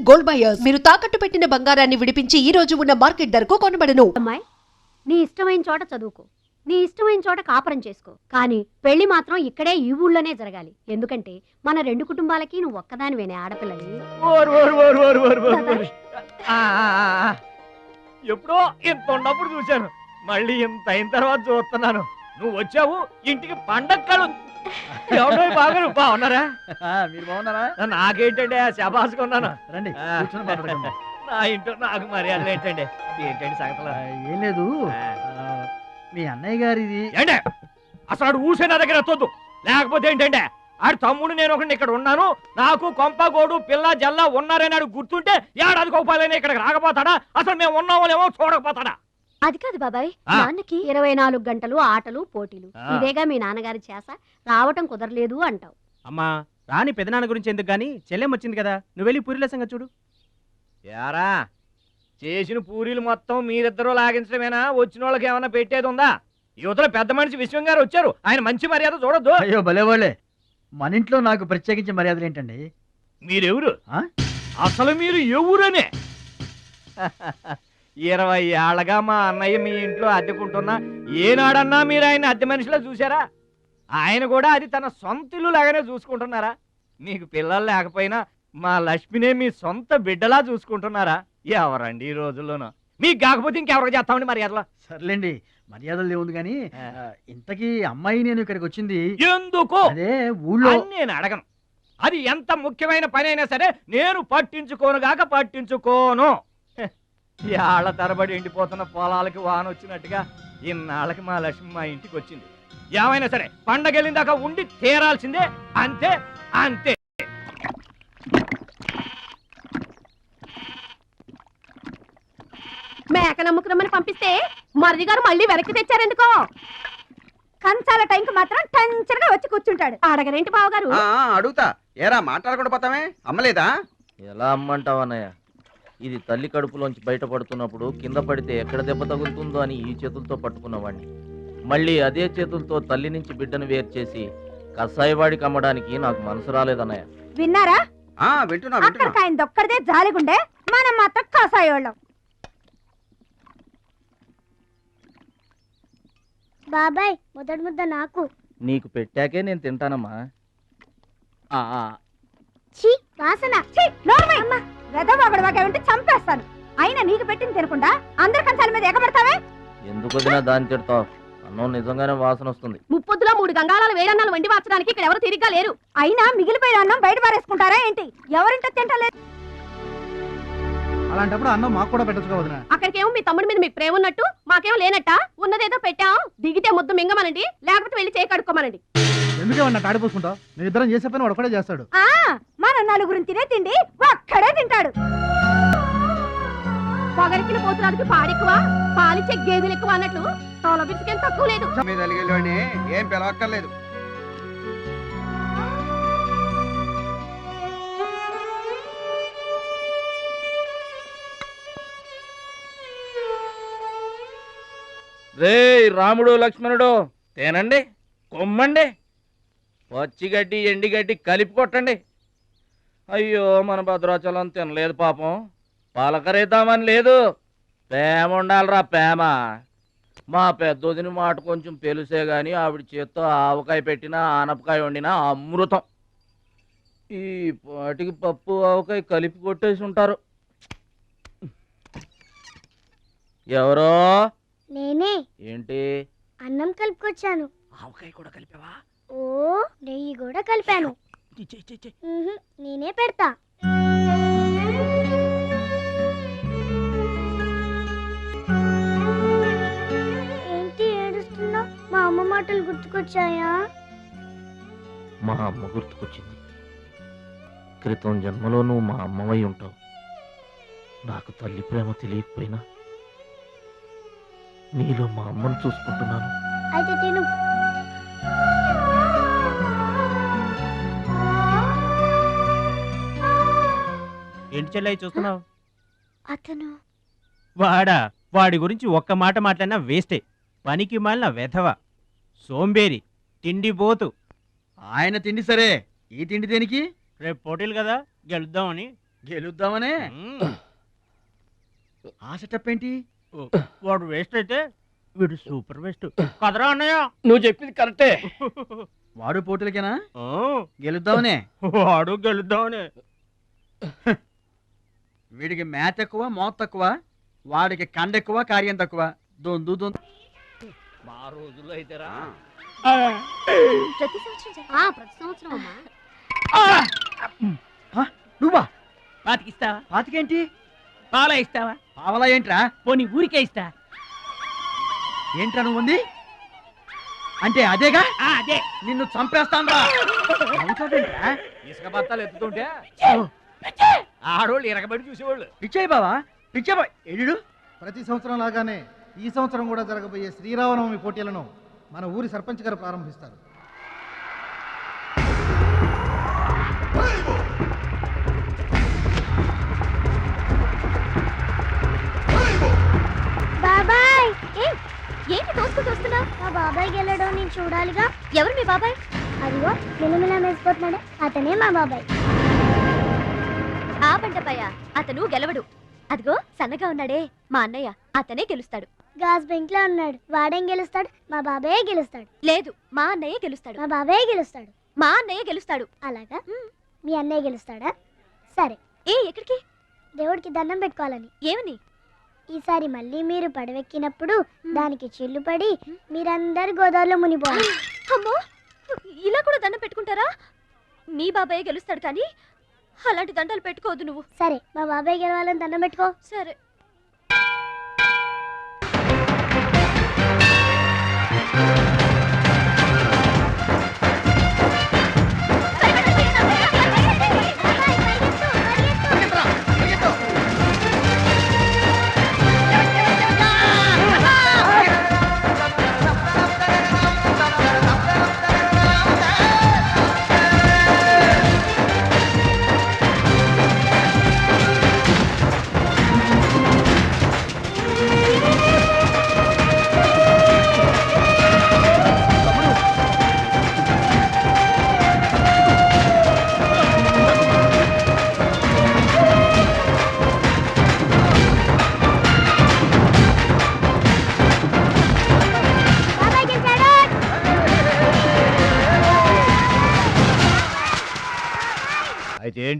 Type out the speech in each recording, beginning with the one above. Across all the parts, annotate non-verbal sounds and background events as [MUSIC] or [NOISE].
Gold buyers మీరు తాకట్టు పెట్టిన బంగారాన్ని విడిపించి ఈ రోజు ఉన్న మార్కెట్ ధరకు కొనబడను. అమ్మాయి నీ ఇష్టమైన చోట చదువుకో. నీ ఇష్టమైన చోట కాపురం చేసుకో. కానీ పెళ్ళి మాత్రం ఇక్కడే ఈ ఊళ్ళోనే జరగాలి. ఎందుకంటే మన రెండు కుటుంబాలకి నువ్వు ఒక్కదానివేనే ఆడపిల్లని ఓరు ఓరు ఓరు ఓరు ఓరు ఓరు ఓరు. ఆ, ఆ, ఆ, ఆ. ఎప్పుడో ఇంత ఉన్నప్పుడు చూశాను. మళ్ళీ ఇంత అయిన తర్వాత చూస్తున్నాను. నువ్వు వచ్చావు ఇంటికి పండగ కళ ఎవరో బాగా బాగున్నారా ఆ, మీరు బాగున్నారా? నాకేంటండి ఆ శబాసుకు ఉన్నాను. రండి. నా ఇంట్లో నాకు మర్యాద ఏంటండి? ఏంటండి సంగతులు? ఏం లేదు. మీ అన్నయ్య గారిది ఏంటే అసలు ఆడు ఊసే నా దగ్గర ఎత్తొద్దు. లేకపోతే ఏంటంటే ఆడు తమ్ముడు నేను ఒకటి ఇక్కడ ఉన్నాను. నాకు కొంప గోడు పిల్ల జల్ల ఉన్నారని ఆడు గుర్తుంటే ఏడాది కోపాలని ఇక్కడికి రాకపోతాడా? అసలు మేము ఉన్నామోలేమో చూడకపోతాడా? అది కాదు బాబాయ్. ఆ. నాన్నకి ఇరవై నాలుగు గంటలు ఆటలు పోటీలు. ఆ. ఇదేగా మీ నాన్నగారి చేస. రావటం కుదరలేదు అంటావు. అమ్మా రాని పెదనాన్న గురించి ఎందుకు గాని? చెల్లెం వచ్చింది కదా. నువ్వు వెళ్ళి పూరిల సంగతి చూడు. యారా చేసిన పూరీలు మొత్తం మీరిద్దరూ లాగించడమేనా? వచ్చిన వాళ్ళకి ఏమైనా పెట్టేది ఉందా? యువతల పెద్ద మనిషి విశ్వం గారు వచ్చారు. ఆయన మంచి మర్యాద చూడొద్దు. అయ్యో భలే వాళ్ళే మన ఇంట్లో నాకు ప్రత్యేకించి మర్యాదలు ఏంటండి? మీరెవరు? ఆ? అసలు మీరు ఎవరనే [LAUGHS] ఇరవై ఏళ్ళగా మా అన్నయ్య మీ ఇంట్లో అద్దెకుంటున్నా. ఏనాడన్నా మీరు ఆయన అద్దె మనిషిలో చూసారా ఆయన కూడా అది తన సొంత ఇల్లు లాగానే చూసుకుంటున్నారా? మీకు పిల్లలు లేకపోయినా మా లక్ష్మినే మీ సొంత బిడ్డలా చూసుకుంటున్నారా? ఎవరండి ఈ రోజుల్లోనూ? మీకు కాకపోతే ఇంకెవరికి చేస్తామండి మర్యాదలో? సర్లేండి మర్యాదలు ఏముంది కానీ ఇంతకీ అమ్మాయి నేను ఇక్కడికి వచ్చింది. ఎందుకు? అదే ఊళ్ళో నేను అడగను. అది ఎంత ముఖ్యమైన పని అయినా సరే నేను పట్టించుకోను గాక పట్టించుకోను. ఏళ్ళ తరబడి ఎండిపోతున్న పొలాలకి వాన వచ్చినట్టుగా ఇన్నాళ్ళకి మా లక్ష్మి మా ఇంటికి వచ్చింది. ఏమైనా సరే పండగ వెళ్ళిన దాకా ఉండి తీరాల్సిందే. అంతే అంతే. మేక నమ్ముకురమ్మని పంపిస్తే మరిది గారు మళ్ళీ వెనక్కి తెచ్చారెందుకో? కంచాల టైంకి మాత్రం టంచరగా వచ్చి కూర్చుంటాడు. అడగరేంటి బావగారు? అడుగుతా. ఏరా మాట్లాడకుండా పోతామే? అమ్మలేదా? ఎలా అమ్మంటావు అన్నయ్య? ఇది తల్లి కడుపులోంచి బయటపడుతున్నప్పుడు కింద పడితే ఎక్కడ దెబ్బ తగులుతుందో అని ఈ చేతులతో పట్టుకున్నవాడిని మళ్ళీ అదే చేతులతో తల్లి నుంచి బిడ్డను వేరు చేసి కసాయివాడికి అమ్మడానికి నాకు మనసు రాలేదన్నయ్య. విన్నారా? జాలిగుండే మనం మాత్రం కాసాయోళ్ళం బాబాయ్ మొదటి ముద్ద నాకు. నీకు పెట్టాకే నేను తింటానమ్మా. ఆ, ఆ, ఛీ వాసన. ఎందుకు వదినా దాన్ని తిడతావు అన్నం నిజంగానే వాసన వస్తుంది. ముప్పొద్దులో మూడు గంగాళాలు వేడన్నాలు వండి మార్చడానికి ఇక్కడ ఎవరు తిరిగ్గా లేరు. అయినా మిగిలిపోయిన అన్నం బయట పారేసుకుంటారా ఏంటి? ఎవరింటో తింటలేదు అలాంటప్పుడు అన్నం మాకు కూడా పెట్టచ్చు వదిన. అక్కడికేమో మీ తమ్ముడి మీద మీకు ప్రేమ ఉన్నట్టు మాకేమో లేనట్ట? ఉన్నదేదో పెట్టాం దిగితే ముద్దు మింగమనండి లేకపోతే వెళ్ళి చేయి కడుక్కోమనండి. ఎందుకే వాడిని తాడిపోసుకుంటావు నేను ఇద్దరం చేసే పని వాడు ఒకటే చేస్తాడు. ఆ మన నలుగురిని తినే తిండి ఒక్కడే తింటాడు. పొగరికిన పోతురానికి పాడెక్కువ పాలిచ్చే గేదెలు ఎక్కువ అన్నట్లు తోల బిడ్డకేం తక్కువ లేదు. మీద అలిగేలోని ఏం పిలవక్కర్లేదు. రే రాముడు లక్ష్మణుడు తేనండి కొమ్మండి. పచ్చిగడ్డి ఎండిగడ్డి కలిపి కొట్టండి. అయ్యో మన భద్రాచలం తినలేదు పాపం. పలకరేద్దామని లేదు. ప్రేమ ఉండాలిరా ప్రేమ. మా పెద్దోదిన మాట కొంచెం పెలుసే గాని ఆవిడ చేత్తో ఆవకాయ పెట్టినా ఆనపకాయ వండినా అమృతం. ఈ పాటికి పప్పు ఆవకాయ కలిపి కొట్టేసి ఉంటారు. ఎవరో? నేనే. ఏంటి? అన్నం కలుపుకొచ్చాను. ఆవకాయ కూడా కలిపావా? ఓ నెయ్యి కూడా కలిపాను. నేనే పెడతా. మాటలు గుర్తుకొచ్చాయా? మా అమ్మ గుర్తుకొచ్చింది. క్రితం జన్మలో నువ్వు మా అమ్మవై ఉంటావు. నాకు తల్లి ప్రేమ తెలియకపోయినా నీలో మా అమ్మను చూసుకుంటున్నాను. అయితే తిను. ఏంటి చెల్లె చూస్తున్నావు? అతను వాడా వాడి గురించి ఒక్క మాట మాట్లాడినా వేస్టే. పనికి మాలిన వెధవ. సోంబేరి తిండి పోతు. ఆయన తిండి సరే. ఈ తిండి దేనికి? రేపు పోటీలు కదా గెలుద్దామని. గెలుద్దామనే. ఆ సెటప్ ఏంటి వాడు వేస్ట్ అయితే వీడు సూపర్ వేస్ట్. కదరా అన్నయ్య? నువ్వు చెప్పింది కరెక్టే. వాడు పోటీలకేనా? ఆ, గెలుద్దామనే? వాడు గెలుద్దామని. వీడికి మ్యాథ్ ఎక్కువ మోత్ తక్కువ. వాడికి కండ ఎక్కువ కార్యం తక్కువ. దొందు దొందు. మా రోజుల్లో అయితేరా ఆ, ప్రతి సంవత్సరం జరుగు- ఆ, ప్రతి సంవత్సరం అమ్మా. నువ్వా? పాతికిస్తావా? పాతికేంటి? పాల ఇస్తావా? పావలా ఏంట్రా? పోనీ ఊరికే ఇస్తా. ఏంట్రా నువ్వు ఉంది? అంటే అదేగా? ఆ, అదే. నిన్ను చంపేస్తాను రా ఇసుక బత్తాలు ఎత్తుతుంటే ఆడోళ్ళు ఇరగబడి చూసేవాళ్ళు. పిచ్చాయి బావా? పిచ్చే బా ఎడు ప్రతి సంవత్సరం లాగానే ఈ సంవత్సరం కూడా జరగబోయే శ్రీరామనవమి పోటీలను మన ఊరి సర్పంచ్ గారు ప్రారంభిస్తారు. బాబాయ్! ఏ ఏంటి తోసుకుంటూ వస్తున్నావు మా బాబాయ్ గెలడం నేను చూడాలిగా. ఎవరు మీ బాబాయ్? అదిగో మిలమిలా మెసిపోతున్నాడే అతనే మా బాబాయ్. ఆ బండపయ్య అతను గెలవడు. అదిగో సన్నగా ఉన్నాడే మా అన్నయ్య అతనే గెలుస్తాడు. గాజ్ బెంక్లో ఉన్నాడు వాడేం గెలుస్తాడు? మా బాబాయే గెలుస్తాడు. లేదు మా అన్నయ్య గెలుస్తాడు. మా బాబాయే గెలుస్తాడు. మా అన్నయ్య గెలుస్తాడు. అలాగా? మీ అన్నయ్య గెలుస్తాడా? సరే. ఏ ఎక్కడికి? దేవుడికి దండం పెట్టుకోవాలని. ఏమని? ఈసారి మళ్ళీ మీరు పడవెక్కినప్పుడు దానికి చిల్లు పడి మీరందరు గోదావరిలో మునిపోవాలి అమ్మో! ఇలా కూడా దండం పెట్టుకుంటారా? మీ బాబాయ్ గెలుస్తాడు కానీ అలాంటి దండలు పెట్టుకోవద్దు నువ్వు. సరే మా బాబాయ్ గెలవాలని దండం పెట్టుకో. సరే.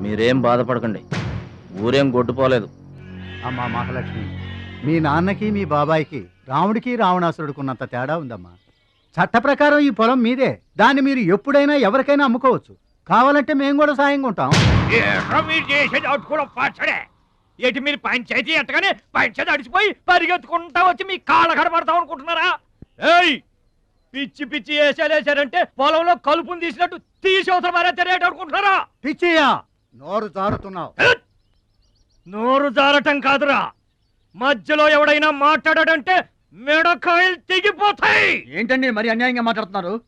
మీరేం బాధపడకండి. ఊరేం గొడ్డుపోలేదు. అమ్మా మహాలక్ష్మి. మీ నాన్నకి మీ బాబాయికి రాముడికి రావణాసురుడికి ఉన్నంత తేడా ఉందమ్మా. చట్ట ప్రకారం ఈ పొలం మీదే. దాన్ని మీరు ఎప్పుడైనా ఎవరికైనా అమ్ముకోవచ్చు. కావాలంటే మేము కూడా సాయంగా ఉంటాం. ఏటి మీరు పంచాయతీ ఎట్టగానే పంచాయతీ అడిచిపోయి పరిగెత్తుకుంటా వచ్చి మీ కాళ్ళ కడబడతాం అనుకుంటున్నారా? ఏయ్! పిచ్చి పిచ్చి వేసాలు వేసారంటే పొలంలో కలుపుని తీసినట్టు తీసి అవసరం మారేట అనుకుంటున్నారా? పిచ్చియా నోరు జారుతున్నావు. నోరు జారటం కాదురా. మధ్యలో ఎవడైనా మాట్లాడాడంటే మెడకాయలు తెగిపోతాయి. ఏంటండి మరి అన్యాయంగా మాట్లాడుతున్నారు?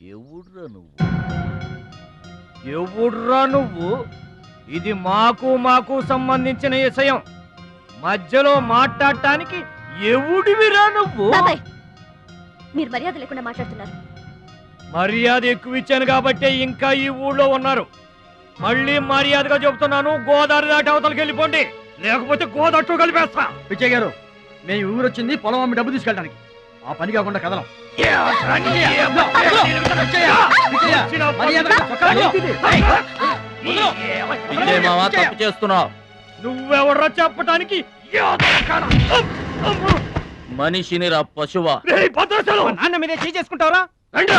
ఎవడ్రా నువ్వు? ఎవడ్రా నువ్వు? ఇది మాకు మాకు సంబంధించిన విషయం. మధ్యలో మాట్లాడటానికి ఎవడివిరా నువ్వు? మీరు మర్యాద లేకుండా మాట్లాడుతున్నారు. మర్యాద ఎక్కువ ఇచ్చాను కాబట్టే ఇంకా ఈ ఊళ్ళో ఉన్నారు. మళ్ళీ మర్యాదగా చెబుతున్నాను గోదావరి దాటి అవతలకి వెళ్ళిపోండి. లేకపోతే గోదట్టు కలిపేస్తా. పిచ్చయ్య గారు మేము ఊరు వచ్చింది పొలం అమ్మి డబ్బు తీసుకెళ్ళడానికి. ఆ పని కాకుండా కదలం. తప్పు చేస్తున్నావు. నువ్వెవడ్రా చెప్పటానికి? మనిషిని రా పశువా. నాన్న మీదే చేసుకుంటావరా? మావయ్య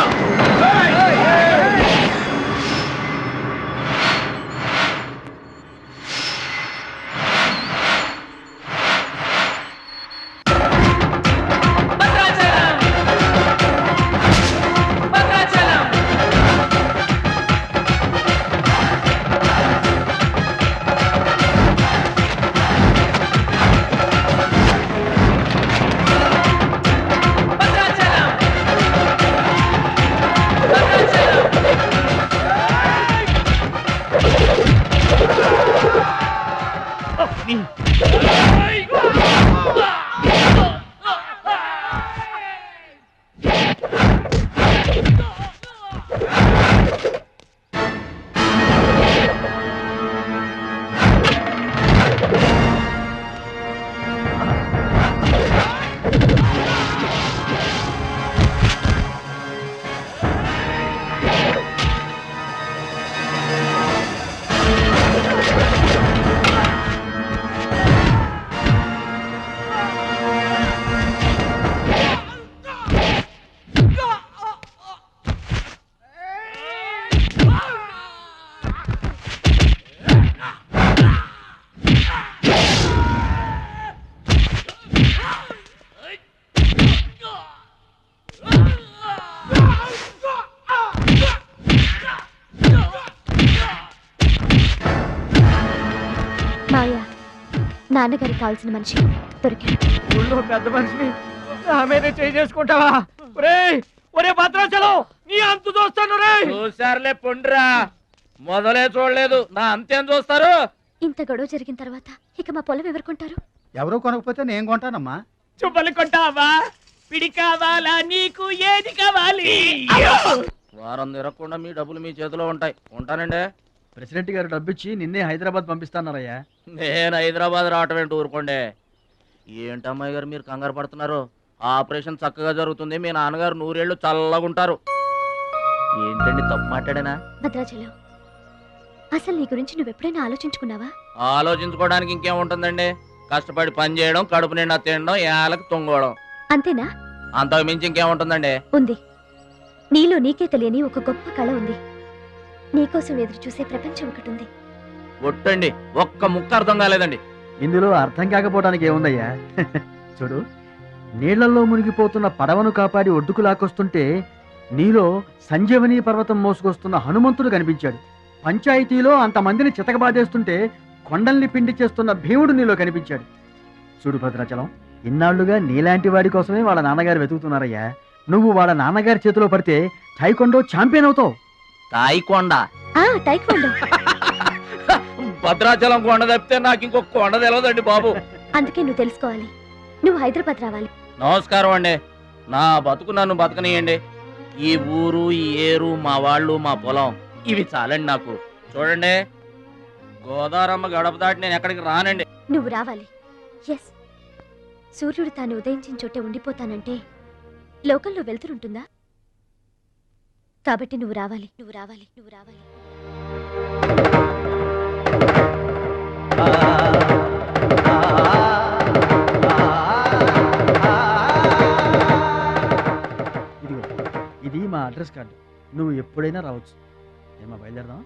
నాన్నగారికి కావాల్సిన మనిషి దొరికాడు. ఊళ్ళో పెద్ద మనిషిని నా మీదే చేయి చేసుకుంటావా? ఒరే ఒరే భద్రాచలం నీ అంతు చూస్తాను రే చూసారులే పొండ్రా. మొదలే చూడలేదు. నా అంతేం చూస్తారు? ఇంత గొడవ జరిగిన తర్వాత ఇక మా పొలం ఎవరు కొంటారు ఎవరో కొనకపోతే నేను కొంటానమ్మా. చుబ్బలు కొంటావా? పిడి కావాలా నీకు ఏది కావాలి? వారం తిరగకుండా మీ డబ్బులు మీ చేతిలో ఉంటాయి. ఉంటానండి. ప్రెసిడెంట్ గారు డబ్బిచ్చి నిన్నే హైదరాబాద్ పంపిస్తాన్నారయ్యా నేను హైదరాబాద్ రావటం ఏంటి ఊరుకోండి? ఏంటమ్మాయి గారు మీరు కంగారు పడుతున్నారు? ఆపరేషన్ చక్కగా జరుగుతుంది. మీ నాన్నగారు నూరేళ్ళు చల్లగా ఉంటారు ఏంటండి తప్పు మాట్లాడానా? భద్రాచలం అసలు నీ గురించి నువ్వెప్పుడైనా ఆలోచించుకున్నావా? ఆలోచించుకోవడానికి ఇంకేం ఉంటుందండి? కష్టపడి పని చేయడం కడుపు నిండా తినడం ఏళ్ళకి తొంగోవడం. అంతేనా? అంతకు మించి ఇంకేం ఉంటుందండి? ఉంది. నీలో నీకే తెలియని ఒక గొప్ప కళ ఉంది. నీకోసం ఎదురు చూసే ప్రపంచం ఒకటి ఉంది. ఒట్టండి ఒక్క ముక్క అర్థం కాలేదండి. ఇందులో అర్థం కాకపోవడానికి ఏముందయ్యా? [LAUGHS] చూడు నీళ్ళలో మునిగిపోతున్న పడవను కాపాడి ఒడ్డుకు లాక్కొస్తుంటే నీలో సంజీవని పర్వతం మోసుకొస్తున్న హనుమంతుడు కనిపించాడు. పంచాయతీలో అంతమందిని చితకబాదేస్తుంటే కొండల్ని పిండి చేస్తున్న భీముడు నీలో కనిపించాడు. చూడు భద్రాచలం ఇన్నాళ్ళుగా నీలాంటి వాడి కోసమే వాళ్ళ నాన్నగారు వెతుకుతున్నారయ్యా. నువ్వు వాళ్ళ నాన్నగారి చేతిలో పడితే టైకొండో ఛాంపియన్ అవుతావు. తాయికొండ. ఆ టైక్వాండో [LAUGHS] భద్రాచలం కొండ తప్పితే నాకు ఇంకొక కొండ తెలియదండి బాబు. అందుకే నువ్వు తెలుసుకోవాలి. నువ్వు హైదరాబాద్ రావాలి. నమస్కారం అండి. నా బతుకు నన్ను బతకనియండి. ఈ ఊరు ఈ ఏరు మా వాళ్ళు మా పొలం ఇవి చాలండి నాకు. చూడండి. గోదావరమ్మ గడప దాటి నేను ఎక్కడికి రానండి. నువ్వు రావాలి. ఎస్ సూర్యుడు తాను ఉదయించిన చోటే ఉండిపోతానంటే లోకంలో వెళ్తురుంటుందా కాబట్టి నువ్వు రావాలి. నువ్వు రావాలి. నువ్వు రావాలి. మా అడ్రస్ కార్డు. నువ్వు ఎప్పుడైనా రావచ్చు. ఏమా బయలుదేరదాం